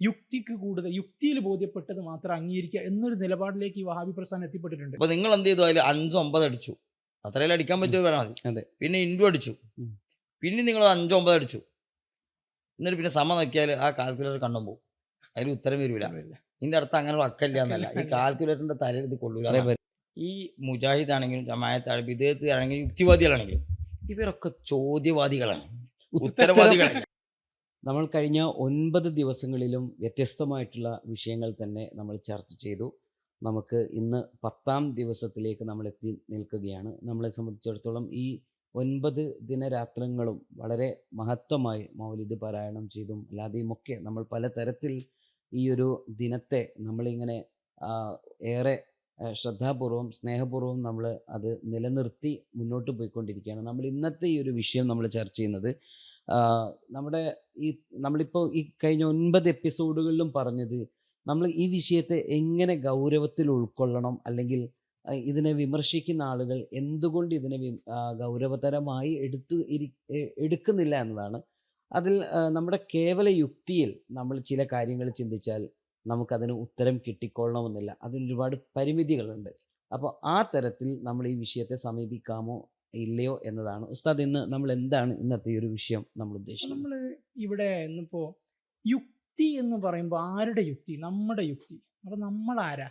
യുക്തിക്ക് കൂടുതൽ യുക്തിയിൽ ബോധ്യപ്പെട്ടത് മാത്രം അംഗീകരിക്കുക എന്നൊരു നിലപാടിലേക്ക് ഈ വഹാബി പ്രസ്ഥാനം എത്തിപ്പെട്ടിട്ടുണ്ട്. അപ്പൊ നിങ്ങൾ എന്ത് ചെയ്തു? അതിൽ അഞ്ചോ ഒമ്പത് അടിച്ചു. അത്രയും അടിക്കാൻ വേണം മതി അതെ. പിന്നെ ഇൻഡു അടിച്ചു. പിന്നെ നിങ്ങൾ അഞ്ചോ ഒമ്പത് അടിച്ചു. എന്നിട്ട് പിന്നെ സമ നോക്കിയാൽ ആ കാൽക്കുലേറ്റർ കണ്ണും പോകും അതിൽ ഉത്തരം വരില്ല. ഇതിന്റെ അർത്ഥം അങ്ങനെ വക്കല്ല എന്നല്ല. ഈ കാൽക്കുലേറ്ററിന്റെ തലയിൽ ഇത് കൊള്ളൂല ഈ മുജാഹിദ് ആണെങ്കിലും ജമായത്ത് ആണെങ്കിലും വിദേഹത്ത് ആണെങ്കിലും യുക്തിവാദികളാണെങ്കിലും ഇവരൊക്കെ ചോദ്യവാദികളാണ്. ഉത്തരവാദികളാണ്. നമ്മൾ കഴിഞ്ഞ ഒൻപത് ദിവസങ്ങളിലും വ്യത്യസ്തമായിട്ടുള്ള വിഷയങ്ങൾ തന്നെ നമ്മൾ ചർച്ച ചെയ്തു. നമുക്ക് ഇന്ന് പത്താം ദിവസത്തിലേക്ക് നമ്മൾ എത്തി നിൽക്കുകയാണ്. നമ്മളെ സംബന്ധിച്ചിടത്തോളം ഈ ഒൻപത് ദിനരാത്രങ്ങളും വളരെ മഹത്വമായി മൗലിദ് പാരായണം ചെയ്തും അല്ലാതെയുമൊക്കെ നമ്മൾ പലതരത്തിൽ ഈ ഒരു ദിനത്തെ നമ്മളിങ്ങനെ ഏറെ ശ്രദ്ധാപൂർവം സ്നേഹപൂർവം നമ്മൾ അത് നിലനിർത്തി മുന്നോട്ട് പോയിക്കൊണ്ടിരിക്കുകയാണ്. നമ്മൾ ഇന്നത്തെ ഈ ഒരു വിഷയം നമ്മൾ ചർച്ച ചെയ്യുന്നത് നമ്മുടെ ഈ നമ്മളിപ്പോൾ ഈ കഴിഞ്ഞ ഒൻപത് എപ്പിസോഡുകളിലും പറഞ്ഞത് നമ്മൾ ഈ വിഷയത്തെ എങ്ങനെ ഗൗരവത്തിൽ ഉൾക്കൊള്ളണം അല്ലെങ്കിൽ ഇതിനെ വിമർശിക്കുന്ന ആളുകൾ എന്തുകൊണ്ട് ഇതിനെ ഗൗരവതരമായി എടുത്തു എടുക്കുന്നില്ല എന്നതാണ്. അതിൽ നമ്മുടെ കേവല യുക്തിയിൽ നമ്മൾ ചില കാര്യങ്ങൾ ചിന്തിച്ചാൽ നമുക്കതിന് ഉത്തരം കിട്ടിക്കൊള്ളണമെന്നില്ല. അതിന് ഒരുപാട് പരിമിതികളുണ്ട്. അപ്പോൾ ആ തരത്തിൽ നമ്മൾ ഈ വിഷയത്തെ സമീപിക്കാമോ ഇല്ലയോ എന്നതാണ്. ഉസ്താദ് ഇന്ന് നമ്മൾ എന്താണ് ഇന്നത്തെ ഒരു വിഷയം നമ്മൾ ഉദ്ദേശിക്കുന്നത്? നമ്മൾ ഇവിടെ ഇന്നിപ്പോ യുക്തി എന്ന് പറയുമ്പോൾ ആരുടെ യുക്തി? നമ്മുടെ യുക്തി. അപ്പൊ നമ്മൾ ആരാ?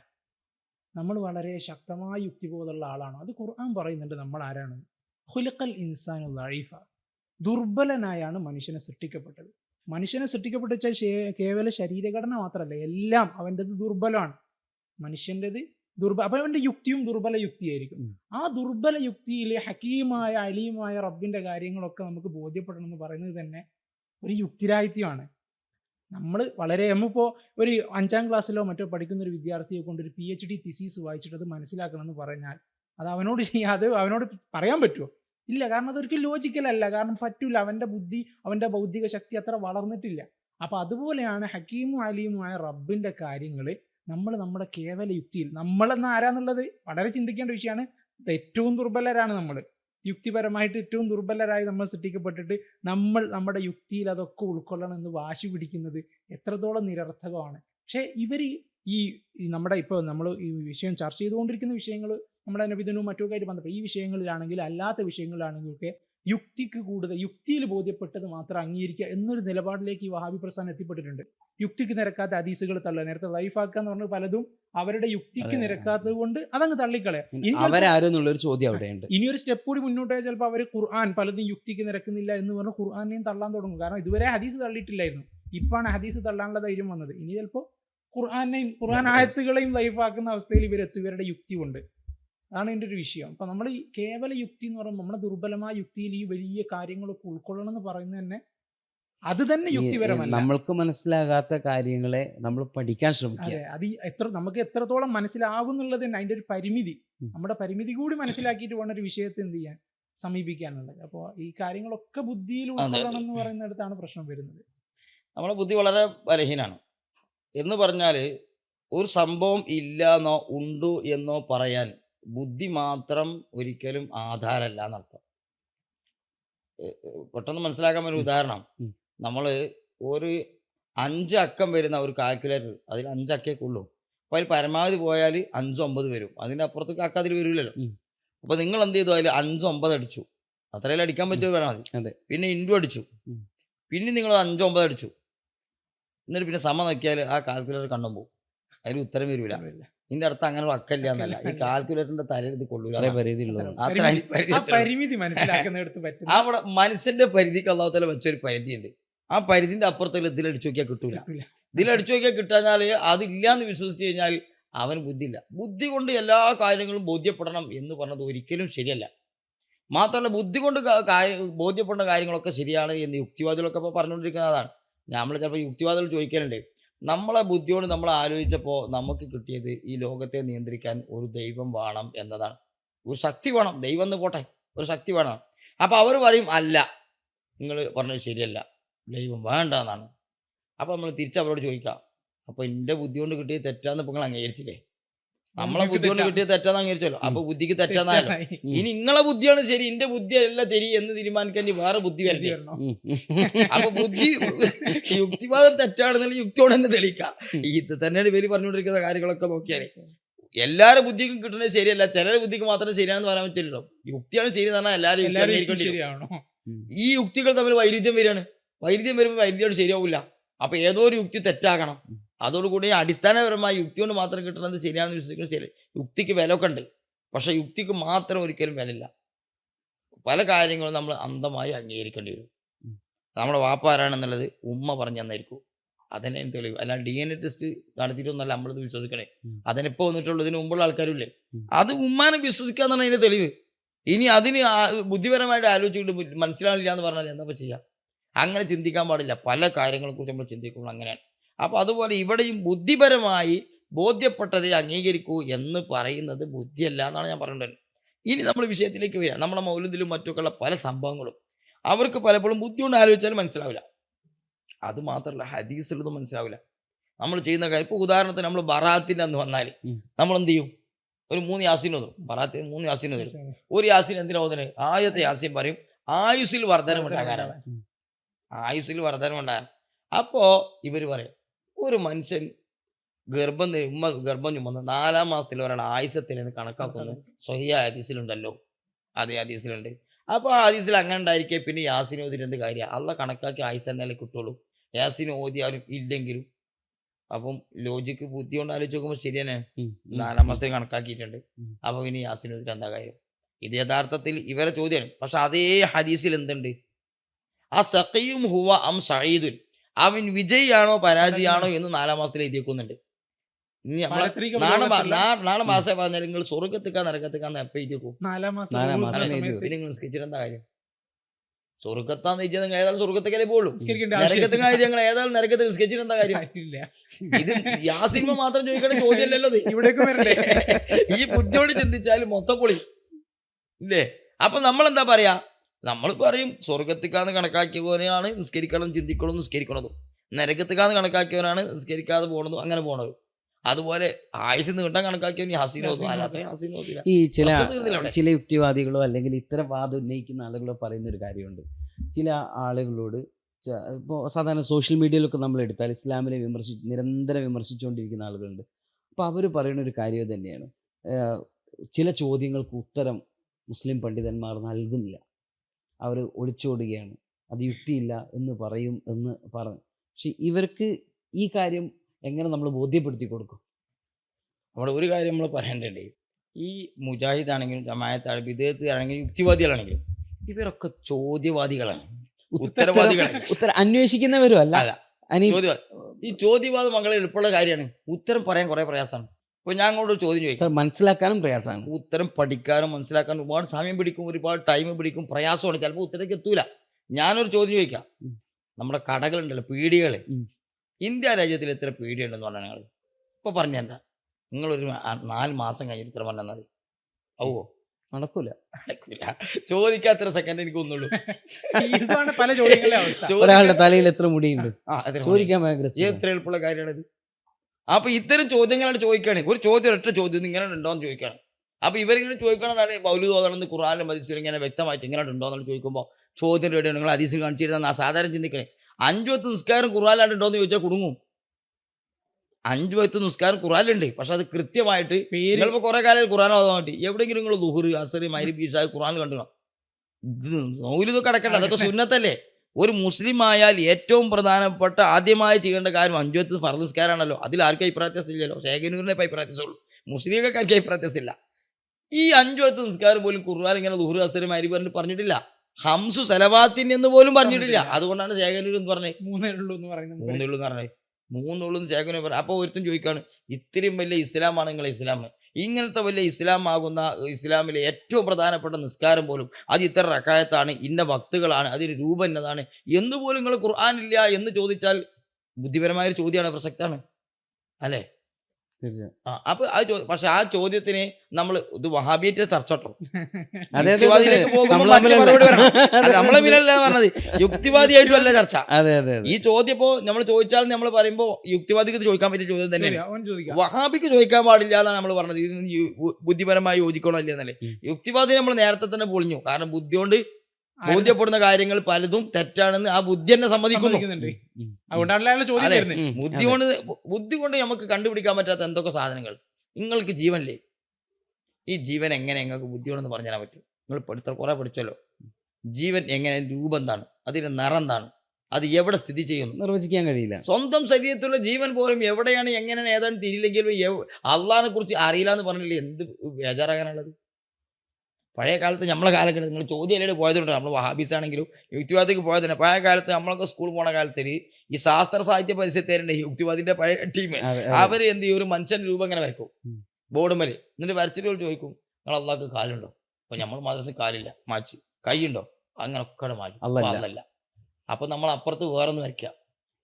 നമ്മൾ വളരെ ശക്തമായ യുക്തിബോധമുള്ള ആളാണ്? അത് ഖുർആൻ പറയുന്നുണ്ട് നമ്മൾ ആരാണ്. ഹുലക്കൽ ഇൻസാനു ലൈഫ ദുർബലനായാണ് മനുഷ്യനെ സൃഷ്ടിക്കപ്പെട്ടത്. മനുഷ്യനെ സൃഷ്ടിക്കപ്പെട്ട കേവല ശരീരഘടന മാത്രമല്ല എല്ലാം അവന്റെത് ദുർബലമാണ്. മനുഷ്യന്റെത് ദുർബല അപ്പൊ അവന്റെ യുക്തിയും ദുർബല യുക്തിയായിരിക്കും. ആ ദുർബല യുക്തിയിലെ ഹക്കീമായ അലിയുമായ റബ്ബിന്റെ കാര്യങ്ങളൊക്കെ നമുക്ക് ബോധ്യപ്പെടണം എന്ന് പറയുന്നത് തന്നെ ഒരു യുക്തിരാഹിത്യമാണ്. നമ്മൾ വളരെ നമ്മളിപ്പോൾ ഒരു അഞ്ചാം ക്ലാസ്സിലോ മറ്റോ പഠിക്കുന്ന ഒരു വിദ്യാർത്ഥിയെ കൊണ്ട് ഒരു പി എച്ച് ഡി തിസീസ് വായിച്ചിട്ട് അത് മനസ്സിലാക്കണം എന്ന് പറഞ്ഞാൽ അത് അവനോട് ചെയ്യാതെ അവനോട് പറയാൻ പറ്റുമോ? ഇല്ല. കാരണം അതൊരിക്കലും ലോജിക്കൽ അല്ല. കാരണം പറ്റൂല. അവന്റെ ബുദ്ധി അവന്റെ ബൗദ്ധിക ശക്തി അത്ര വളർന്നിട്ടില്ല. അപ്പൊ അതുപോലെയാണ് ഹക്കീമും അലിയുമായ റബ്ബിന്റെ കാര്യങ്ങൾ നമ്മൾ നമ്മുടെ കേവല യുക്തിയിൽ നമ്മളെന്ന് ആരാന്നുള്ളത് വളരെ ചിന്തിക്കേണ്ട വിഷയമാണ് ഏറ്റവും ദുർബലരാണ് നമ്മൾ. യുക്തിപരമായിട്ട് ഏറ്റവും ദുർബലരായി നമ്മൾ സൃഷ്ടിക്കപ്പെട്ടിട്ട് നമ്മൾ നമ്മുടെ യുക്തിയിൽ അതൊക്കെ ഉൾക്കൊള്ളണം എന്ന് വാശി പിടിക്കുന്നത് എത്രത്തോളം നിരർത്ഥകമാണ്. പക്ഷേ ഇവർ ഈ നമ്മുടെ ഇപ്പോൾ നമ്മൾ ഈ വിഷയം ചർച്ച ചെയ്തുകൊണ്ടിരിക്കുന്ന വിഷയങ്ങൾ നമ്മുടെ നബിദിനവും മറ്റൊക്കെ ആയിട്ട് ബന്ധപ്പെട്ട് ഈ വിഷയങ്ങളിലാണെങ്കിൽ അല്ലാത്ത വിഷയങ്ങളിലാണെങ്കിലും ഒക്കെ യുക്തിക്ക് കൂടുതൽ യുക്തിയിൽ ബോധ്യപ്പെട്ടത് മാത്രം അംഗീകരിക്കുക എന്നൊരു നിലപാടിലേക്ക് ഈ വഹാബി പ്രസ്ഥാനം എത്തിപ്പെട്ടിട്ടുണ്ട്. യുക്തിക്ക് നിരക്കാത്ത അതീസുകൾ തള്ളുക. നേരത്തെ ലൈഫാക്കുക എന്ന് പറഞ്ഞ പലതും അവരുടെ യുക്തിക്ക്. നിരക്കാത്തത് കൊണ്ട് അതങ്ങ് തള്ളിക്കളയാം. ഇനി ചിലപ്പോ- ചോദ്യം അവിടെയുണ്ട്. ഇനി ഒരു സ്റ്റെപ്പ് കൂടി മുന്നോട്ട് ചിലപ്പോൾ അവർ ഖുർആൻ പലതും യുക്തിക്ക് നിരക്കുന്നില്ല എന്ന് പറഞ്ഞ് ഖുർആാനെയും തള്ളാൻ തുടങ്ങും. കാരണം ഇതുവരെ ഹദീസ് തള്ളിയിട്ടില്ലായിരുന്നു. ഇപ്പാണ് ഹദീസ് തള്ളാനുള്ള ധൈര്യം വന്നത്. ഇനി ചിലപ്പോൾ ഖുർആാനെയും ഖുർആൻ ആയത്തുകളെയും ലൈഫാക്കുന്ന അവസ്ഥയിൽ ഇവരെത്തും ഇവരുടെ യുക്തി കൊണ്ട്. അതാണ് എന്റെ ഒരു വിഷയം. അപ്പൊ നമ്മൾ ഈ കേവല യുക്തി എന്ന് പറയുമ്പോൾ നമ്മുടെ ദുർബലമായ യുക്തിയിൽ ഈ വലിയ കാര്യങ്ങളൊക്കെ ഉൾക്കൊള്ളണം എന്ന് പറയുന്നത് തന്നെ അത് തന്നെ യുക്തിപരമല്ല. നമ്മൾക്ക് മനസ്സിലാകാത്ത കാര്യങ്ങളെ നമ്മൾ പഠിക്കാൻ ശ്രമിക്കുക. അതെ അത് എത്ര നമുക്ക് എത്രത്തോളം മനസ്സിലാകും എന്നുള്ളത് തന്നെ അതിന്റെ ഒരു പരിമിതി. നമ്മുടെ പരിമിതി കൂടി മനസ്സിലാക്കിയിട്ട് വേണം ഒരു വിഷയത്തെ എന്ത് ചെയ്യാൻ സമീപിക്കാനുള്ളത്. അപ്പോൾ ഈ കാര്യങ്ങളൊക്കെ ബുദ്ധിയിൽ ഉൾക്കൊള്ളണം എന്ന് പറയുന്നിടത്താണ് പ്രശ്നം വരുന്നത്. നമ്മുടെ ബുദ്ധി വളരെ ബലഹീനാണ്. എന്ന് പറഞ്ഞാൽ ഒരു സംഭവം ഇല്ല എന്നോ ഉണ്ടു എന്നോ പറയാൻ ബുദ്ധി മാത്രം ഒരിക്കലും ആധാരമല്ല എന്നർത്ഥം. പെട്ടെന്ന് മനസ്സിലാക്കാൻ ഒരു ഉദാഹരണം. നമ്മൾ ഒരു അഞ്ച് അക്കം വരുന്ന ഒരു കാൽക്കുലേറ്റർ അതിൽ അഞ്ച് അക്കേക്കുള്ളൂ അപ്പോൾ അതിൽ പരമാവധി പോയാൽ അഞ്ച് ഒമ്പത് വരും. അതിന്റെ അപ്പുറത്തേക്ക് അക്ക അതിൽ വരില്ലല്ലോ. അപ്പോൾ നിങ്ങൾ എന്ത് ചെയ്തു? അതിൽ അഞ്ച് ഒമ്പത് അടിച്ചു. അത്രയും അടിക്കാൻ വേണം മതി അതെ. പിന്നെ ഇൻഡു അടിച്ചു. പിന്നെ നിങ്ങൾ അഞ്ച് ഒമ്പത് അടിച്ചു. എന്നിട്ട് പിന്നെ സമ നോക്കിയാൽ ആ കാൽക്കുലേറ്റർ കണ്ടും പോകും അതിൽ ഉത്തരം വരില്ല. ഇതിന്റെ അർത്ഥം അങ്ങനെ അക്കല്ല എന്നല്ല. ഈ കാൽക്കുലേറ്ററിന്റെ തലയിൽ ഇത് കൊള്ളൂല. പരിധി അവിടെ മനുഷ്യന്റെ പരിധിക്ക് അള്ളാഹുത്തല വെച്ചൊരു പരിധിയുണ്ട്. ആ പരിധിന്റെ അപ്പുറത്തേക്ക് ഇതിലടിച്ചു നോക്കിയാൽ കിട്ടൂല. ഇതിലടിച്ചു നോക്കിയാൽ കിട്ടാഞ്ഞാൽ അതില്ലാന്ന് വിശ്വസിച്ച് കഴിഞ്ഞാൽ അവന് ബുദ്ധിയില്ല. ബുദ്ധി കൊണ്ട് എല്ലാ കാര്യങ്ങളും ബോധ്യപ്പെടണം എന്ന് പറഞ്ഞത് ഒരിക്കലും ശരിയല്ല. മാത്രമല്ല ബുദ്ധി കൊണ്ട് ബോധ്യപ്പെടുന്ന ബോധ്യപ്പെടേണ്ട കാര്യങ്ങളൊക്കെ ശരിയാണ് എന്ന് യുക്തിവാദികളൊക്കെ ഇപ്പോൾ പറഞ്ഞുകൊണ്ടിരിക്കുന്നതാണ്. നമ്മൾ ചിലപ്പോൾ യുക്തിവാദികൾ ചോദിക്കലുണ്ട്. നമ്മളെ ബുദ്ധിയോട് നമ്മൾ ആലോചിച്ചപ്പോൾ നമുക്ക് കിട്ടിയത് ഈ ലോകത്തെ നിയന്ത്രിക്കാൻ ഒരു ദൈവം വേണം എന്നതാണ്. ഒരു ശക്തി വേണം. ദൈവം എന്ന് പോട്ടെ. ഒരു ശക്തി വേണം. അപ്പോൾ അവർ പറയും അല്ല. നിങ്ങൾ പറഞ്ഞത് ശരിയല്ല. ദൈവം വേണ്ട എന്നാണ്. അപ്പോൾ നമ്മൾ തിരിച്ച് അവരോട് ചോദിക്കാം. അപ്പോൾ എന്റെ ബുദ്ധി കൊണ്ട് കിട്ടിയത് തെറ്റാന്ന് ഇപ്പോൾ നിങ്ങൾ അംഗീകരിച്ചില്ലേ? നമ്മളെ ബുദ്ധി കൊണ്ട് കിട്ടിയ തെറ്റാന്ന് അംഗീകരിച്ചല്ലോ. അപ്പൊ ബുദ്ധിക്ക് തെറ്റാന്നായാലും. ഇനി നിങ്ങളെ ബുദ്ധിയാണ് ശരി എന്റെ ബുദ്ധി അല്ല തെരി എന്ന് തീരുമാനിക്കാൻ വേറെ ബുദ്ധി വരണ്ടേ. അപ്പൊ ബുദ്ധി യുക്തിവാദം തെറ്റാണെന്നുള്ള യുക്തിയോടെ തന്നെ തെളിയിക്കാം. ഇത് തന്നെയാണ് ഇവർ പറഞ്ഞുകൊണ്ടിരിക്കുന്ന കാര്യങ്ങളൊക്കെ നോക്കിയാൽ എല്ലാവരുടെ ബുദ്ധിക്കും കിട്ടുന്നത് ശരിയല്ല. ചിലരുടെ ബുദ്ധിക്ക് മാത്രം ശരിയാണെന്ന് പറയാൻ പറ്റില്ലല്ലോ. യുക്തിയാണ് ശരി എന്ന് പറഞ്ഞാൽ എല്ലാവരും ഈ യുക്തികൾ തമ്മിൽ വൈരുദ്ധ്യം വരികയാണ്. വൈരുദ്ധ്യം വരുമ്പോൾ വൈരുദ്ധ്യം ശരിയാവില്ല അപ്പൊ ഏതോ ഒരു യുക്തി തെറ്റാകണം. അതോടുകൂടി അടിസ്ഥാനപരമായ യുക്തി കൊണ്ട് മാത്രം കിട്ടുന്നത് ശരിയാണെന്ന് വിശ്വസിക്കുന്നത് ശരി യുക്തിക്ക് വിലയൊക്കെ ഉണ്ട്. പക്ഷെ യുക്തിക്ക് മാത്രം ഒരിക്കലും വിലയില്ല. പല കാര്യങ്ങളും നമ്മൾ അന്ധമായി അംഗീകരിക്കേണ്ടി വരും. നമ്മുടെ വാപ്പ ആരാണെന്നുള്ളത് ഉമ്മ പറഞ്ഞു തന്നായിരിക്കും. അതിനെ തെളിവ്? അല്ല ഡി എൻ എ ടെസ്റ്റ് നടത്തിയിട്ടൊന്നല്ല നമ്മളിത് വിശ്വസിക്കണേ. അതിനിപ്പോ വന്നിട്ടുള്ളൂ ഇതിന് മുമ്പുള്ള ആൾക്കാരില്ലേ അത് ഉമ്മാനെ വിശ്വസിക്കാന്നാണ് അതിന്റെ തെളിവ്. ഇനി അതിന് ബുദ്ധിപരമായിട്ട് ആലോചിച്ചിട്ട് മനസ്സിലാവില്ല എന്ന് പറഞ്ഞാൽ എന്താ ചെയ്യാം? അങ്ങനെ ചിന്തിക്കാൻ പാടില്ല. പല കാര്യങ്ങളെ കുറിച്ച് നമ്മൾ ചിന്തിക്കുമ്പോൾ അങ്ങനെയാണ്. അപ്പൊ അതുപോലെ ഇവിടെയും ബുദ്ധിപരമായി ബോധ്യപ്പെട്ടതേ അംഗീകരിക്കൂ എന്ന് പറയുന്നത് ബുദ്ധിയല്ല എന്നാണ് ഞാൻ പറയേണ്ടത് ഇനി നമ്മൾ വിഷയത്തിലേക്ക് വരിക. നമ്മുടെ മൗലത്തിലും മറ്റൊക്കെയുള്ള പല സംഭവങ്ങളും. അവർക്ക് പലപ്പോഴും ബുദ്ധി കൊണ്ട് ആലോചിച്ചാലും മനസ്സിലാവില്ല. അത് മാത്രമല്ല ഹദീസിലൊന്നും മനസ്സിലാവില്ല. നമ്മൾ ചെയ്യുന്ന കാര്യം ഇപ്പോൾ ഉദാഹരണത്തിന് നമ്മൾ ബറാത്തിന്റെ അന്ന് വന്നാൽ നമ്മൾ എന്ത് ചെയ്യും? ഒരു മൂന്ന് യാസീൻ ഓതും ബറാത്തിന് മൂന്ന് യാസീൻ ഓതും ഒരു യാസീൻ എന്തിനാ ഓതുന്നത് ആദ്യത്തെ യാസീൻ പറയും ആയുസിൽ വർധനമുണ്ടാകാനാണ് ആയുസിൽ വർധനമുണ്ടാകാൻ അപ്പോൾ അപ്പോ ഇവർ പറയും ഒരു മനുഷ്യൻ ഗർഭം ഉമ്മ ഗർഭം ചുമന്ന് നാലാം മാസത്തിൽ ഒരാൾ ആയുസത്തിൽ കണക്കാക്കുന്നു. സ്വഹിയ ഹദീസിലുണ്ടല്ലോ. അതെ ഹദീസിലുണ്ട്. അപ്പോൾ ആ ഹദീസിൽ അങ്ങനെ ഉണ്ടായിരിക്കെ പിന്നെ യാസിന് ഓതിന് എന്ത് കാര്യം? അള്ള കണക്കാക്കി ആയുസ് എന്നാലേ കിട്ടുള്ളൂ. യാസിന് ഓതിയാലും ഇല്ലെങ്കിലും. അപ്പം ലോജിക്ക് ബുദ്ധി കൊണ്ട് ആലോചിച്ച് നോക്കുമ്പോൾ. ഉം. നാലാം മാസത്തിൽ കണക്കാക്കിയിട്ടുണ്ട്. അപ്പോൾ അപ്പൊ ഇനി യാസിൻ ഓതിട്ട് എന്താ കാര്യം? ഇത് യഥാർത്ഥത്തിൽ ഇവരെ ചോദ്യമാണ് പക്ഷെ അതേ ഹദീസിൽ എന്തുണ്ട്? ആ സഖയും ഹുവ അം സഈദുൻ. അവൻ വിജയിയാണോ പരാജയമാണോ എന്ന് നാലാം മാസത്തിൽ എഴുതിയേക്കുന്നുണ്ട്. നാളെ മാസം പറഞ്ഞാൽ നിങ്ങൾ സ്വർഗത്തിക്കാ നരകത്തിക്കാന്ന് എപ്പോ എഴുതിയേക്കും? പിന്നെ നിങ്ങൾ കാര്യം? സ്വർഗത്താന്ന് വെച്ചാൽ നിങ്ങൾ ഏതായാലും സ്വർഗത്തേക്കല്ലേ പോകുള്ളൂ എഴുതി ഞങ്ങൾ ഏതായാലും നരകത്തിൽ നിസ്കരിച്ചിട്ട് എന്താ കാര്യം? ഇത് യാസിമ മാത്രം ചോദിക്കേണ്ട ചോദ്യമല്ലല്ലോ ഈ ബുദ്ധിയോട് ചിന്തിച്ചാൽ മൊത്തം പൊളി ഇല്ലേ? അപ്പൊ നമ്മൾ എന്താ പറയാ? നമ്മൾ പറയും സ്വർഗത്തിക്കാന്ന് കണക്കാക്കിയവനെയാണ് നിസ്കരിക്കണം ചിന്തിക്കണം നിസ്കരിക്കണതും. നരകത്തിക്കാന്ന് കണക്കാക്കിയവനാണ് നിസ്കരിക്കാതെ പോണതും അങ്ങനെ പോണത്. അതുപോലെ ആയുസ് നീട്ടാൻ കണക്കാക്കിയവന് ഹസീനോ ഈ ചില. ചില യുക്തിവാദികളോ അല്ലെങ്കിൽ ഇത്തരം വാദം ഉന്നയിക്കുന്ന ആളുകളോ പറയുന്ന ഒരു കാര്യമുണ്ട്. ചില ആളുകളോട് ഇപ്പോൾ സാധാരണ സോഷ്യൽ മീഡിയയിലൊക്കെ നമ്മൾ എടുത്താൽ ഇസ്ലാമിനെ വിമർശി നിരന്തരം വിമർശിച്ചുകൊണ്ടിരിക്കുന്ന ആളുകളുണ്ട്. അപ്പോൾ അവർ പറയുന്ന ഒരു കാര്യം തന്നെയാണ് ചില ചോദ്യങ്ങൾക്ക് ഉത്തരം മുസ്ലിം പണ്ഡിതന്മാർ നൽകുന്നില്ല. അവർ ഒളിച്ചോടുകയാണ്. അത് യുക്തിയില്ല എന്ന് പറയും എന്ന് പറഞ്ഞു പക്ഷെ ഇവർക്ക് ഈ കാര്യം എങ്ങനെ നമ്മൾ ബോധ്യപ്പെടുത്തി കൊടുക്കും? നമ്മുടെ ഒരു കാര്യം നമ്മൾ പറയേണ്ടത് ഈ മുജാഹിദ് ആണെങ്കിലും ജമായത്ത് വിദേഹത്ത് ആണെങ്കിലും യുക്തിവാദികളാണെങ്കിലും ഇവരൊക്കെ ചോദ്യവാദികളാണ്. ഉത്തരവാദികളാണ്. ഉത്തരം അന്വേഷിക്കുന്നവരും അല്ല. ഈ ചോദ്യവാദം മകളെ എളുപ്പമുള്ള കാര്യമാണ്. ഉത്തരം പറയാൻ കുറെ പ്രയാസമാണ്. ഇപ്പൊ ഞാൻ അങ്ങോട്ട് ചോദ്യം ചോദിക്കാം. മനസ്സിലാക്കാനും പ്രയാസമാണ്. ഉത്തരം പഠിക്കാനും മനസ്സിലാക്കാനും ഒരുപാട് സമയം പിടിക്കും ഒരുപാട് ടൈം പിടിക്കും പ്രയാസമാണ്. ചിലപ്പോൾ ഉത്തരക്ക് എത്തൂല. ഞാനൊരു ചോദ്യം ചോദിക്കാം. നമ്മുടെ കടകളുണ്ടല്ലോ പീടികൾ ഉം. ഇന്ത്യ രാജ്യത്തിൽ എത്ര പീടിയുണ്ടെന്ന് പറഞ്ഞാൽ ഞങ്ങൾ ഇപ്പോൾ പറഞ്ഞ എന്താ നിങ്ങളൊരു നാല് മാസം കഴിഞ്ഞിട്ട് ഇത്ര പറഞ്ഞാൽ മതി. ഓ നടക്കൂല. നടക്കൂല. ചോദിക്കാത്ര സെക്കൻഡ് എനിക്ക് ഒന്നുള്ളൂ ഇതാണ് പല ചോദ്യങ്ങളുടെ അവസ്ഥ. ചോദിക്കാൻ- ഒരാളുടെ തലയിൽ എത്ര മുടിയുണ്ട്? എത്ര? ചോദിക്കാൻ ഭയങ്കര. എത്ര എളുപ്പമുള്ള കാര്യമാണിത്? അപ്പൊ ഇത്തരം ചോദ്യങ്ങളാണ് ചോദിക്കുകയാണ് ഒരു ചോദ്യം ഒറ്റ ചോദ്യം ഇങ്ങനെ ഉണ്ടോ എന്ന് ചോദിക്കണം. അപ്പൊ ഇവരിങ്ങനെ ചോദിക്കണതാണ് മൗലു തോന്നണമെന്ന് ഖുറാനിലും മതിച്ചിട്ട് ഇങ്ങനെ വ്യക്തമായിട്ട് ഇങ്ങനെ ഉണ്ടോ എന്ന് ചോദിക്കുമ്പോൾ ചോദ്യം റെഡി നിങ്ങൾ അതീസിൽ കാണിച്ചിരുന്ന സാധാരണ ചിന്തിക്കണേ. അഞ്ചു വത്ത് നിസ്കാരം ഖുറാലുണ്ടോ ഉണ്ടോ എന്ന് ചോദിച്ചാൽ കുടുങ്ങും. അഞ്ചു വയത്ത് നിസ്കാരം ഖുറാനിലുണ്ട് പക്ഷെ അത് കൃത്യമായിട്ട് ചിലപ്പോൾ കുറെ കാലം ഖുറാൻ ഓതാൻ വേണ്ടി. എവിടെയെങ്കിലും നിങ്ങൾ ദുഹുർ അസറി മൈരിബ് ഈഷ ഖുറാൻ കണ്ടു നൗലിതൊക്കെ അടക്കണ്ട. അതൊക്കെ സുന്നത്തല്ലേ? ഒരു മുസ്ലിം ആയാൽ ഏറ്റവും പ്രധാനപ്പെട്ട ആദ്യമായി ചെയ്യേണ്ട കാര്യം അഞ്ചുവത്ത് ഫർദ് നിസ്കാരമാണല്ലോ. അതിൽ ആർക്കും അഭിപ്രായത്തില്ലല്ലോ ശേഖനൂരിനെ അഭിപ്രായത്തിച്ചുള്ളൂ മുസ്ലിങ്ങൾക്ക് ആർക്കും അഭിപ്രായത്തില്ല ഈ അഞ്ചുവത്ത് നിസ്കാരം പോലും ഖുർആൻ ഇങ്ങനെ ദുഹുർ അസർ അരി പറഞ്ഞിട്ട് പറഞ്ഞിട്ടില്ല. ഹംസു സലവാത്തിൻ എന്ന് പോലും പറഞ്ഞിട്ടില്ല. പറഞ്ഞിട്ടില്ല. അതുകൊണ്ടാണ് ശേഖനൂർ എന്ന് പറഞ്ഞത്. മൂന്നേള്ളൂ എന്ന് പറയുന്നത്. മൂന്നേള്ളൂ എന്ന് പറഞ്ഞത്. മൂന്നുള്ളൂ എന്ന് ശേഖനൂർ പറഞ്ഞു. അപ്പോൾ ഒരുത്തും ചോദിക്കാണ് ഇത്രയും വലിയ ഇസ്ലാമാണ് നിങ്ങളെ ഇസ്ലാം. ഇങ്ങനത്തെ വലിയ ഇസ്ലാം ആകുന്ന ഇസ്ലാമിലെ ഏറ്റവും പ്രധാനപ്പെട്ട നിസ്കാരം പോലും അത് ഇത്ര റക്കായത്താണ് ഇന്ന ഭക്തുകളാണ് അതിന് രൂപം എന്നതാണ്. എന്ന് പോലും നിങ്ങൾ ഖുർആാനില്ല എന്ന് ചോദിച്ചാൽ ബുദ്ധിപരമായൊരു ചോദ്യമാണ് പ്രസക്താണ്. അല്ലേ? അപ്പൊ ആ ചോദ്യം പക്ഷെ ആ ചോദ്യത്തിന് നമ്മൾ ഇത് വഹാബിയറ്റ് ചർച്ച നമ്മൾ മിനല്ല പറഞ്ഞത്? യുക്തിവാദിയായിട്ടുമല്ല ചർച്ച. അതെ അതെ അതെ. ഈ ചോദ്യം ഇപ്പോ നമ്മൾ ചോദിച്ചാൽ നമ്മൾ പറയുമ്പോ യുക്തിവാദിക്ക് ചോദിക്കാൻ പറ്റിയ ചോദ്യം തന്നെയാണ്. ശരി, അവൻ ചോദിക്കാം. വഹാബിക്ക് ചോദിക്കാൻ പാടില്ല എന്നാണ് നമ്മൾ പറഞ്ഞത്. ഇതിന് ബുദ്ധിപരമായി യോജിക്കണോ ഇല്ല യുക്തിവാദി നമ്മൾ നേരത്തെ തന്നെ പൊളിഞ്ഞു. കാരണം ബുദ്ധി കൊണ്ട് ബോധ്യപ്പെടുന്ന കാര്യങ്ങൾ പലതും തെറ്റാണെന്ന് ആ ബുദ്ധി തന്നെ സമ്മതിക്കുന്നു. അതെ. ബുദ്ധി കൊണ്ട് ബുദ്ധി കൊണ്ട് നമുക്ക് കണ്ടുപിടിക്കാൻ പറ്റാത്ത എന്തൊക്കെ സാധനങ്ങൾ. നിങ്ങൾക്ക് ജീവനില്ലേ? ഈ ജീവൻ എങ്ങനെ നിങ്ങൾക്ക് ബുദ്ധി കൊണ്ടെന്ന് പറഞ്ഞു തരാൻ പറ്റും. നിങ്ങൾ പഠിത്ത കുറെ പഠിച്ചല്ലോ. ജീവൻ എങ്ങനെ രൂപം എന്താണ്? അതിന്റെ നിറം എന്താണ്? അത് എവിടെ സ്ഥിതി ചെയ്യുന്നു? നിർവചിക്കാൻ കഴിയില്ല. സ്വന്തം ശരീരത്തിലുള്ള ജീവൻ പോലും എവിടെയാണ് എങ്ങനെയാണ് ഏതാണ് തിരിയില്ലെങ്കിലും അള്ളഹാനെ കുറിച്ച് അറിയില്ല എന്ന് പറഞ്ഞില്ലേ? എന്ത് ബേജാറാകാനുള്ളത് പഴയ കാലത്ത് നമ്മളെ കാലഘട്ടം നിങ്ങൾ ചോദ്യം പോയതുകൊണ്ട് നമ്മൾ വഹാബീസ് ആണെങ്കിലും യുക്തിവാദിക്ക് പോയതന്നെ. പഴയ കാലത്ത് നമ്മളൊക്കെ സ്കൂൾ പോണ കാലത്തിൽ ഈ ശാസ്ത്ര സാഹിത്യ പരിസരത്തേരുണ്ട് യുക്തിവാദിന്റെ പഴയ ടീം. അവർ എന്ത് ചെയ്യും? ഒരു മനുഷ്യന്റെ രൂപം ഇങ്ങനെ വരക്കും ഉം. ബോർഡ് മേലെ എന്നിട്ട് വരച്ചിട്ട് ചോദിക്കും നിങ്ങൾ അള്ളാഹ്ക്ക് കാലുണ്ടോ? അപ്പൊ നമ്മൾ മദ്രസ കാലില്ല. മാച്ച്. കൈയുണ്ടോ? അങ്ങനെ ഒക്കെ മാറ്റി. അല്ല അല്ലല്ല അപ്പൊ നമ്മൾ അപ്പുറത്ത് വേറൊന്ന് വരയ്ക്കുക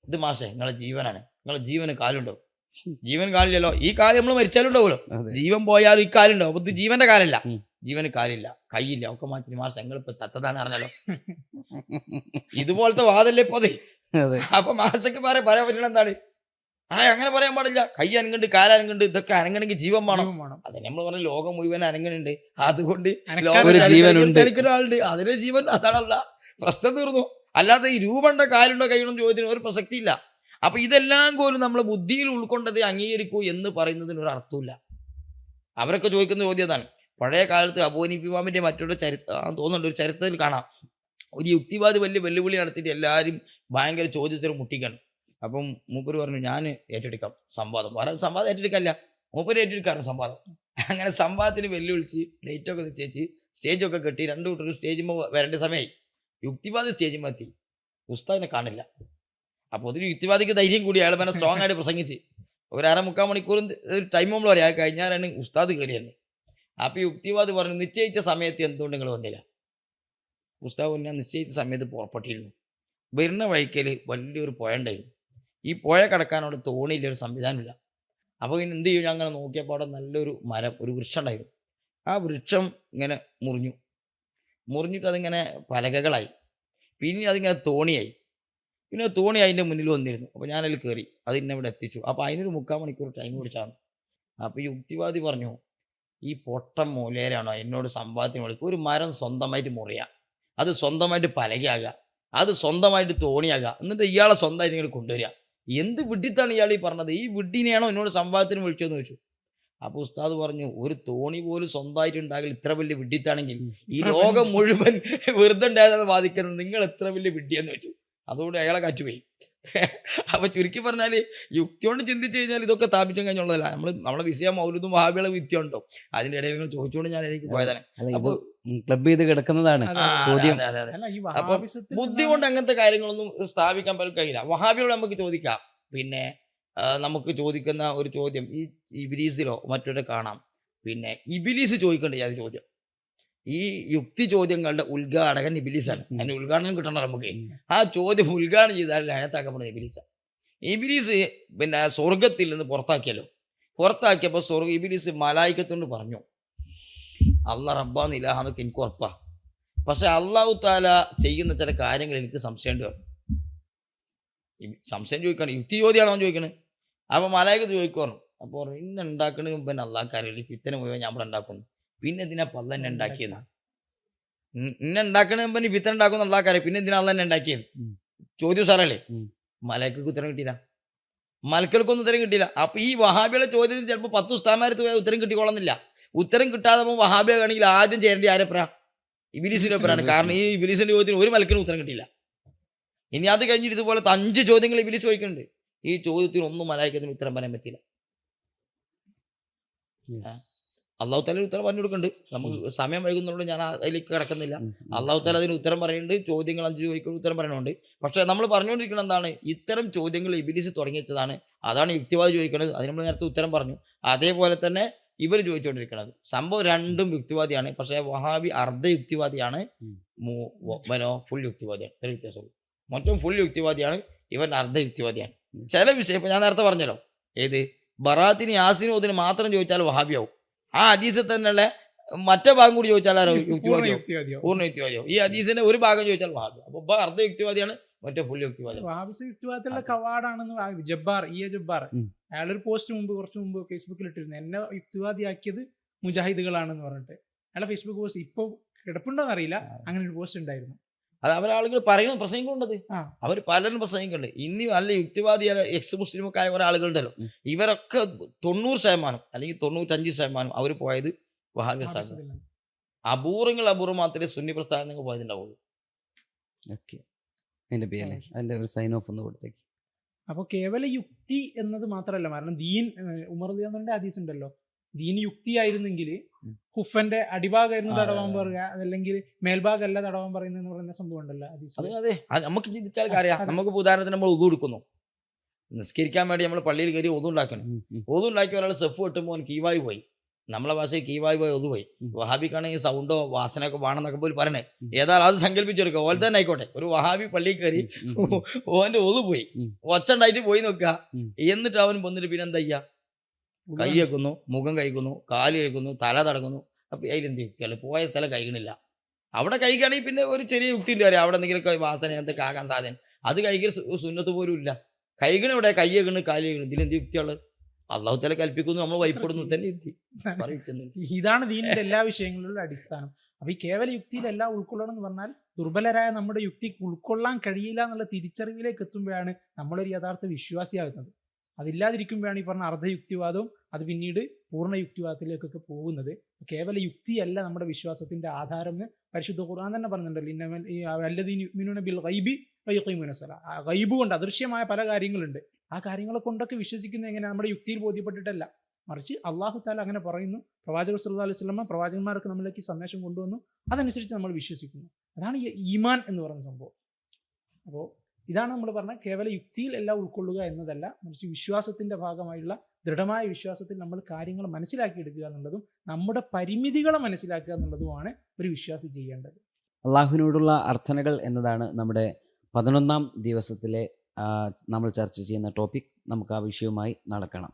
ഇത് മാഷേ നിങ്ങളെ ജീവനാണ്. നിങ്ങളെ ജീവന് കാലുണ്ടോ? ജീവൻ കാലില്ലല്ലോ. ഈ കാലം നമ്മൾ മരിച്ചാലും ഉണ്ടാവുമല്ലോ ജീവൻ പോയാലും ഈ കാലുണ്ടാവും. അപ്പൊ ഇത് ജീവന്റെ കാലല്ല. ജീവന് കാലില്ല. കൈയില്ല. ഒക്കെ മാറ്റി ഞങ്ങൾ ഇപ്പൊ ചത്തതാണ് അറിഞ്ഞാലോ ഇതുപോലത്തെ വാദല്ലേ ഇപ്പൊ അതെ? അപ്പൊ മാസക്ക് പറയാൻ പറയാൻ പറ്റണ എന്താണ്? ആ അങ്ങനെ പറയാൻ പാടില്ല. കൈ അനങ്ങുണ്ട് കാലനങ്ങുണ്ട് ഇതൊക്കെ അനങ്ങണെങ്കിൽ ജീവൻ വേണം. അത് വേണം. അതെ നമ്മൾ പറഞ്ഞ ലോകം മുഴുവൻ അനങ്ങനുണ്ട് അതുകൊണ്ട് ആളുണ്ട്. അതിന് ജീവൻ അതാണല്ല. പ്രശ്നം തീർന്നു. അല്ലാതെ ഈ രൂപണ്ട കാലുണ്ടോ കൈയുണ്ടോ ചോദ്യത്തിന് ഒരു പ്രസക്തി ഇല്ല അപ്പൊ ഇതെല്ലാം പോലും നമ്മൾ ബുദ്ധിയിൽ ഉൾക്കൊണ്ടത് അംഗീകരിക്കൂ എന്ന് പറയുന്നതിന് ഒരു അർത്ഥമില്ല അവരൊക്കെ ചോദിക്കുന്ന ചോദ്യം അതാണ്. പഴയ കാലത്ത് അബോനിപ്പിമാമിന്റെ മറ്റൊരു ചരിത്ര തോന്നുന്നുണ്ട്. ഒരു ചരിത്രത്തിൽ കാണാം. ഒരു യുക്തിവാദി വലിയ വെല്ലുവിളി നടത്തിയിട്ട് എല്ലാവരും ഭയങ്കര ചോദ്യത്തിൽ മുട്ടിക്കണം. അപ്പം മൂപ്പര് പറഞ്ഞു ഞാൻ ഏറ്റെടുക്കാം സംവാദം. വേറെ സംവാദം ഏറ്റെടുക്കല്ല. മൂപ്പര് ഏറ്റെടുക്കാറുണ്ട് സംവാദം. അങ്ങനെ സംവാദത്തിന് വെല്ലുവിളിച്ച് ഡേറ്റൊക്കെ നിശ്ചയിച്ച് സ്റ്റേജൊക്കെ കെട്ടി രണ്ടു കൂട്ടരും സ്റ്റേജിൽ വരേണ്ട സമയമായി. യുക്തിവാദി സ്റ്റേജിൽ എത്തി ഉസ്താദിനെ കാണില്ല. അപ്പോൾ ഒരു യുക്തിവാദിക്ക് ധൈര്യം കൂടി. അയാൾ പിന്നെ സ്ട്രോങ് ആയിട്ട് പ്രസംഗിച്ച്. ഒരു അര മുക്കാൽ മണിക്കൂർ ഒരു ടൈം നമ്മൾ പറയാം. കഴിഞ്ഞാലാണ് ഉസ്താദ് കയറിയത് അപ്പോൾ യുക്തിവാദി പറഞ്ഞു നിശ്ചയിച്ച സമയത്ത് എന്തുകൊണ്ട് നിങ്ങൾ വന്നില്ല? ഉസ്താദ് ഞാൻ നിശ്ചയിച്ച സമയത്ത് പുറപ്പെട്ടിരുന്നു. വരുന്ന വഴിക്കൽ വലിയൊരു പുഴ ഉണ്ടായിരുന്നു. ഈ പുഴ കടക്കാനോട് തോണിയില്ല ഒരു സംവിധാനമില്ല. അപ്പോൾ ഇനി എന്ത് ചെയ്യും? അങ്ങനെ നോക്കിയപ്പോൾ അവിടെ നല്ലൊരു മരം ഒരു വൃക്ഷം ഉണ്ടായിരുന്നു. ആ വൃക്ഷം ഇങ്ങനെ മുറിഞ്ഞു. മുറിഞ്ഞിട്ട് അതിങ്ങനെ പലകകളായി. പിന്നെ അതിങ്ങനെ തോണിയായി. പിന്നെ തോണി അതിന്റെ മുന്നിൽ വന്നിരുന്നു. അപ്പോൾ ഞാനതിൽ കയറി അത് എന്നെ ഇവിടെ എത്തിച്ചു. അപ്പോൾ അതിനൊരു മുക്കാൽ മണിക്കൂർ ടൈം പിടിച്ചാണ്. അപ്പോൾ ഈ യുക്തിവാദി പറഞ്ഞു ഈ പൊട്ടം മൂലേരാണോ എന്നോട് സമ്പാദ്യം വിളിക്കുക? ഒരു മരം സ്വന്തമായിട്ട് മുറിയുക അത് സ്വന്തമായിട്ട് പലകയാകുക അത് സ്വന്തമായിട്ട് തോണിയാകുക എന്നിട്ട് ഇയാളെ സ്വന്തമായിട്ട് ഇങ്ങോട്ട് കൊണ്ടുവരിക എന്ത് വിഡ്ഢിത്താണ് ഇയാൾ ഈ പറഞ്ഞത്? ഈ വിഡ്ഢിനെയാണോ എന്നോട് സമ്പാദ്യത്തിന് വിളിച്ചതെന്ന് ചോദിച്ചു. അപ്പോൾ ഉസ്താദ് പറഞ്ഞു ഒരു തോണി പോലും സ്വന്തമായിട്ട് ഉണ്ടാകില്ല ഇത്ര വലിയ വിഡ്ഢിത്താണെങ്കിൽ ഈ ലോകം മുഴുവൻ വെറുതെ ഉണ്ടായതെന്ന് വാദിക്കുന്നത് നിങ്ങൾ എത്ര വലിയ വിഡ്ഢിയെന്ന് വെച്ചു അതുകൊണ്ട് അയാളെ കാറ്റുപോയി. അപ്പൊ ചുരുക്കി പറഞ്ഞാൽ യുക്തി കൊണ്ട് ചിന്തിച്ചു കഴിഞ്ഞാൽ ഇതൊക്കെ സ്ഥാപിച്ചു കഴിഞ്ഞുള്ളതല്ല. നമ്മൾ നമ്മളെ വിഷയം മൗലുദും ഭാവികളെ വിദ്യ ഉണ്ടോ അതിന്റെ ഇടയിൽ നിങ്ങൾ ചോദിച്ചുകൊണ്ട് ഞാൻ എനിക്ക് പോയതാണ്. അപ്പൊ ക്ലബ് ചെയ്ത് കിടക്കുന്നതാണ്. ചോദ്യം. അപ്പം ബുദ്ധി കൊണ്ട് അങ്ങനത്തെ കാര്യങ്ങളൊന്നും സ്ഥാപിക്കാൻ പറ്റും കഴിയില്ല. വഹാബിയോട് നമുക്ക് ചോദിക്കാം. പിന്നെ നമുക്ക് ചോദിക്കുന്ന ഒരു ചോദ്യം. ഈ ഇബിലീസിലോ മറ്റൊരു കാണാം. പിന്നെ ഇബിലീസ് ചോദിക്കേണ്ട ചോദ്യം. ഈ യുക്തി ചോദ്യങ്ങളുടെ ഉദ്ഘാടകൻ ഇബിലീസാണ്. അതിന് ഉദ്ഘാടനം കിട്ടണം നമുക്ക്. ആ ചോദ്യം ഉദ്ഘാടനം ചെയ്താൽ അതിനകത്താക്കപ്പെടുന്നത് ഇബിലീസാണ്. ഇബിലീസ് പിന്നെ സ്വർഗത്തിൽ നിന്ന് പുറത്താക്കിയല്ലോ. പുറത്താക്കിയപ്പോൾ സ്വർഗ ഇബിലീസ് മലായിക്കത്തോണ്ട് പറഞ്ഞു അല്ല റബ്ബാന്ന് ഇലാഹാന്നൊക്കെ എനിക്ക് ഉറപ്പാ പക്ഷെ അള്ളാഹു താല ചെയ്യുന്ന ചില കാര്യങ്ങൾ എനിക്ക് സംശയമുണ്ട്. സംശയം ചോദിക്കണം. യുക്തി ചോദ്യമാണോ ചോദിക്കണേ. അപ്പൊ മലായിക്കത്ത് ചോദിക്കുവാണ്. അപ്പോൾ പറഞ്ഞു ഇന്ന ഉണ്ടാക്കണ പിന്നെ അള്ളാഹ്ക്കാരില്ല ഫിത്തന മുഴുവൻ ഞാൻ ഇവിടെ ഉണ്ടാക്കുന്നു. പിന്നെ എന്തിനാ പല്ല എന്നെ ഉണ്ടാക്കിയെന്ന് ഇന്ന ഉണ്ടാക്കണ പിന്നെ ഫിത്തന ഉണ്ടാക്കുന്ന അള്ളാഹ്ക്കാരെ പിന്നെ എന്തിനാ അള്ള എന്നെ ഉണ്ടാക്കിയത്. ചോദ്യം സാറല്ലേ? ഉം. മലക്കൾക്ക് ഉത്തരം കിട്ടിയില്ല. മലക്കൾക്കൊന്നും ഉത്തരം കിട്ടിയില്ല. അപ്പൊ ഈ വഹാബിയുടെ ചോദ്യത്തിന് ചിലപ്പോൾ പത്ത് ഉസ്താമാരത്ത് പോയാൽ ഉത്തരം കിട്ടിക്കോളന്നില്ല. ഉത്തരം കിട്ടാതെ വഹാബിയ ആണെങ്കിൽ ആദ്യം ചേരേണ്ടി ആരെപ്പറ ഇബിലിസിന്റെ ഒപ്പരാണ് കാരണം ഈ ഇബിലിസിന്റെ ചോദ്യത്തിന് ഒരു മലക്കിനും ഉത്തരം കിട്ടിയില്ല. ഇനി അത് കഴിഞ്ഞിട്ട് ഇതുപോലെ അഞ്ച് ചോദ്യങ്ങൾ ഇബിലിസ് ചോദിക്കുന്നുണ്ട്. ഈ ചോദ്യത്തിന് ഒന്നും മലായിക്കത്തിന് ഉത്തരം പറയാൻ പറ്റില്ല. അള്ളാഹു താല ഉത്തരം പറഞ്ഞു കൊടുക്കുന്നുണ്ട് നമുക്ക് സമയം വൈകുന്നതുകൊണ്ട് ഞാൻ അതിലേക്ക് കിടക്കുന്നില്ല. അള്ളാഹു താല അതിന് ഉത്തരം പറയുന്നുണ്ട്. ചോദ്യങ്ങൾ അഞ്ച് ചോദിക്കുന്ന ഉത്തരം പറയുന്നുണ്ട് പക്ഷേ നമ്മൾ പറഞ്ഞുകൊണ്ടിരിക്കുന്നത് എന്താണ്? ഇത്തരം ചോദ്യങ്ങൾ ഇബിലിസ് തുടങ്ങിയതാണ് അതാണ് യുക്തിവാദി ചോദിക്കുന്നത്. അതിന് നമ്മൾ നേരത്തെ ഉത്തരം പറഞ്ഞു. അതേപോലെ തന്നെ ഇവർ ചോദിച്ചുകൊണ്ടിരിക്കുന്നത്. സംഭവം രണ്ടും യുക്തിവാദിയാണ്. പക്ഷേ വഹാബി അർദ്ധ യുക്തിവാദിയാണ്. മനോ ഫുൾ യുക്തിവാദിയാണ്. ഇത്ര വ്യത്യാസമുള്ളൂ. മൊത്തം ഫുൾ യുക്തിവാദിയാണ്. ഇവൻ അർദ്ധ യുക്തിവാദിയാണ്. ചില വിഷയം ഇപ്പൊ ഞാൻ നേരത്തെ പറഞ്ഞല്ലോ. ഏത്? ബറാത്തിന് യാസിനും അതിന് മാത്രം ചോദിച്ചാൽ വഹാബിയാവും. ആ ഹദീസിൽ തന്നെയുള്ള മറ്റേ ഭാഗം കൂടി ചോദിച്ചാൽ ആരോ പൂർണ യുക്തിവാദിയാവും ഈ ഹദീസിന്റെ ഒരു ഭാഗം ചോദിച്ചാൽ വഹാബി അപ്പൊ ഇപ്പൊ അർദ്ധ യുക്തിവാദിയാണ് മറ്റേ ഫുൾ യുക്തിവാദിയാണ്. വാബിസ് യുക്തിവാദത്തിലുള്ള കവാടാണെന്ന് ജബ്ബാർ ഇ എ ജബ്ബാർ. അയാളൊരു പോസ്റ്റ് മുമ്പ് കുറച്ച് മുമ്പ് ഫേസ്ബുക്കിൽ ഇട്ടിരുന്നു എന്നെ യുക്തിവാദിയാക്കിയത് മുജാഹിദുകളാണെന്ന് പറഞ്ഞിട്ട്. അയാളെ ഫേസ്ബുക്ക് പോസ്റ്റ് ഇപ്പൊ കിടപ്പുണ്ടോന്നറിയില്ല. അങ്ങനെ ഒരു പോസ്റ്റ് ഉണ്ടായിരുന്നു. അത് അവരാളുകൾ പറയുന്ന പ്രസംഗിക്കുണ്ടത്. അവർ പലരും പ്രസംഗിക്കുന്നുണ്ട്. ഇനി നല്ല യുക്തിവാദി എക്സ് മുസ്ലിമൊക്കെ ആയ ഒരാളുകളുണ്ടല്ലോ ആളുകളുണ്ടല്ലോ ഇവരൊക്കെ തൊണ്ണൂറ് ശതമാനം അല്ലെങ്കിൽ തൊണ്ണൂറ്റഞ്ച് ശതമാനം അവർ പോയത് വഹാബി സാഹിബ് വാബിസത്തിലാണ്. അപൂർവങ്ങൾ അപൂർവം മാത്രമേ സുന്നി പ്രസ്ഥാനങ്ങൾ പോയതുണ്ടാവുള്ളൂ. ഓക്കെ. അതിന്റെ പേര് അതിന്റെ ഒരു സൈൻ ഓഫ് ഒന്ന് കൊടുത്തേക്ക്. അപ്പൊ കേവല യുക്തി എന്നത് മാത്രമല്ല. കാരണം ദീൻ ഉമർ ദിയാന്റെ ഹദീസ് ഉണ്ടല്ലോ. ദീൻ യുക്തിയായിരുന്നെങ്കിൽ. ഹുഫന്റെ അടിഭാഗമായിരുന്നു തടവാൻ. പറയുക അതല്ലെങ്കിൽ മേൽഭാഗമല്ല തടവാൻ പറയുന്നതെന്ന് പറയുന്ന സംഭവം ഉണ്ടല്ലോ. അതെ അതെ നമുക്ക് ചിന്തിച്ചാൽ അറിയാം നമുക്ക് ഉദാഹരണത്തിന് നമ്മൾ ഉതു എടുക്കുന്നു നിസ്കരിക്കാൻ വേണ്ടി നമ്മൾ പള്ളിയിൽ കയറി ഒതു ഉണ്ടാക്കണം ഉം, ഉം. ഒതു ഉണ്ടാക്കിയ ഒരാൾ സെഫ് കിട്ടുമ്പോൾ അവൻ കീവായി പോയി നമ്മളെ ഭാഷയിൽ കീവായി പോയി ഒതു പോയി ഉം. വഹാബിക്കാണെങ്കിൽ സൗണ്ടോ വാസനയൊക്കെ വേണമെന്നൊക്കെ പോയി പറയണേ ഉം. ഏതായാലും അത് സങ്കല്പിച്ചെടുക്കുക ഓൽ തന്നെ ആയിക്കോട്ടെ ഒരു വഹാബി പള്ളിയിൽ കയറി. ഓന്റെ ഒതു പോയി ഒച്ചണ്ടായിട്ട് പോയി നോക്കുക എന്നിട്ട് അവൻ വന്നിട്ട് പിന്നെ എന്താ കൈ വെക്കുന്നു മുഖം കഴിക്കുന്നു കാൽ കഴിക്കുന്നു തല തടങ്ങുന്നു. അപ്പൊ അതിലെന്ത് യുക്തിയല്ല പോയ സ്ഥലം കഴിക്കണില്ല. അവിടെ കഴിക്കുകയാണെങ്കിൽ പിന്നെ ഒരു ചെറിയ യുക്തി ഉണ്ട് അവിടെ എന്തെങ്കിലും വാസന എന്തൊക്കെ ആകാൻ സാധ്യത അത് കഴിക്കൽ സുന്നത്ത് പോലും ഇല്ല. കഴിക്കണ ഇവിടെ കൈ കഴിക്കണ് കാൽ കഴിക്കണ് ഇതിലെന്ത് യുക്തിയുള്ളത്? അള്ളാഹു തല കൽപ്പിക്കുന്നു നമ്മൾ വൈപ്പെടുന്നു തന്നെ യുക്തി. ഇതാണ് ദീനിന്റെ എല്ലാ വിഷയങ്ങളിലുള്ള അടിസ്ഥാനം. അപ്പൊ ഈ കേവല യുക്തിയിലെല്ലാം ഉൾക്കൊള്ളണം എന്ന് പറഞ്ഞാൽ ദുർബലരായ നമ്മുടെ യുക്തി ഉൾക്കൊള്ളാൻ കഴിയില്ല എന്നുള്ള തിരിച്ചറിവിലേക്ക് എത്തുമ്പോഴാണ് നമ്മളൊരു യഥാർത്ഥ വിശ്വാസിയാകുന്നത്. അതില്ലാതിരിക്കുമ്പോഴാണ് ഈ പറഞ്ഞ അർദ്ധയുക്തിവാദവും അത് പിന്നീട് പൂർണ യുക്തിവാദത്തിലേക്കൊക്കെ പോകുന്നത്. കേവല യുക്തിയല്ല നമ്മുടെ വിശ്വാസത്തിന്റെ ആധാരം പരിശുദ്ധ ഖുർആൻ തന്നെ പറഞ്ഞിട്ടുണ്ടല്ലോ ബിൽ ഗൈബി ഗൈബ് കൊണ്ട് അദൃശ്യമായ പല കാര്യങ്ങളുണ്ട്. ആ കാര്യങ്ങളെ കൊണ്ടൊക്കെ വിശ്വസിക്കുന്നത് എങ്ങനെ നമ്മുടെ യുക്തിയിൽ ബോധ്യപ്പെട്ടിട്ടല്ല. മറിച്ച് അള്ളാഹു താല അങ്ങനെ പറയുന്നു. പ്രവാചകർ സല്ലല്ലാഹു അലൈഹി വസല്ലമ പ്രവാചകന്മാർക്ക് നമ്മളിലേക്ക് സന്ദേശം കൊണ്ടുവന്നു. അതനുസരിച്ച് നമ്മൾ വിശ്വസിക്കുന്നു. അതാണ് ഈ ഈമാൻ എന്ന് പറയുന്ന സംഭവം. അപ്പോൾ ഇതാണ് നമ്മൾ പറഞ്ഞ കേവല യുക്തിയിൽ എല്ലാം ഉൾക്കൊള്ളുക എന്നതല്ല മറിച്ച് വിശ്വാസത്തിന്റെ ഭാഗമായുള്ള ദൃഢമായ വിശ്വാസത്തിൽ നമ്മൾ കാര്യങ്ങൾ മനസ്സിലാക്കിയെടുക്കുക എന്നുള്ളതും നമ്മുടെ പരിമിതികളെ മനസ്സിലാക്കുക എന്നുള്ളതുമാണ് ഒരു വിശ്വാസി ചെയ്യേണ്ടത്. അള്ളാഹുവിനോടുള്ള അർത്ഥനകൾ എന്നതാണ് നമ്മുടെ പതിനൊന്നാം ദിവസത്തിലെ നമ്മൾ ചർച്ച ചെയ്യുന്ന ടോപ്പിക് നമുക്ക് ആ വിഷയവുമായി നടക്കണം.